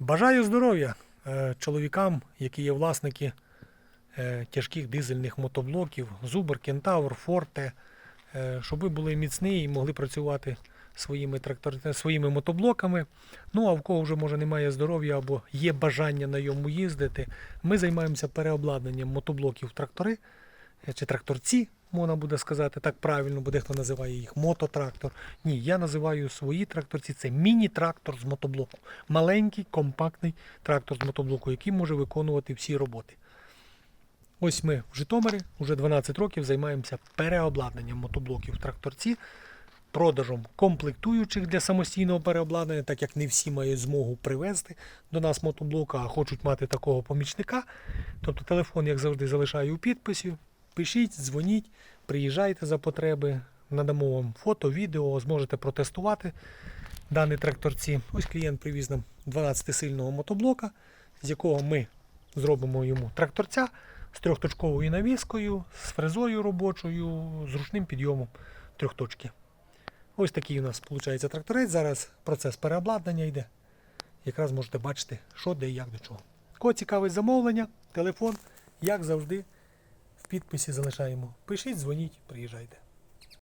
Бажаю здоров'я е, чоловікам, які є власники е, тяжких дизельних мотоблоків, Зубр, Кентавр, Форте, е, щоб ви були міцні і могли працювати своїми, трактор... своїми мотоблоками. Ну а в кого вже може немає здоров'я або є бажання на йому їздити, ми займаємося переобладнанням мотоблоків в трактори чи тракторці, можна буде сказати, так правильно, бо дехто називає їх мототрактор. Ні, я називаю свої тракторці. Це міні-трактор з мотоблоку. Маленький, компактний трактор з мотоблоку, який може виконувати всі роботи. Ось ми в Житомирі вже 12 років займаємося переобладнанням мотоблоків в тракторці, продажем комплектуючих для самостійного переобладнання, так як не всі мають змогу привезти до нас мотоблока, а хочуть мати такого помічника. Тобто телефон, як завжди, залишаю у підписі. Пишіть, дзвоніть, приїжджайте за потреби, надамо вам фото, відео, зможете протестувати дані тракторці. Ось клієнт привіз нам 12-сильного мотоблока, з якого ми зробимо йому тракторця з трьохточковою навіскою, з фрезою робочою, з ручним підйомом трьохточки. Ось такий у нас виходить тракторець. Зараз процес переобладнання йде. Якраз можете бачити, що де і як до чого. Кого цікавить замовлення, телефон, як завжди, підписі залишаємо. Пишіть, дзвоніть, приїжджайте.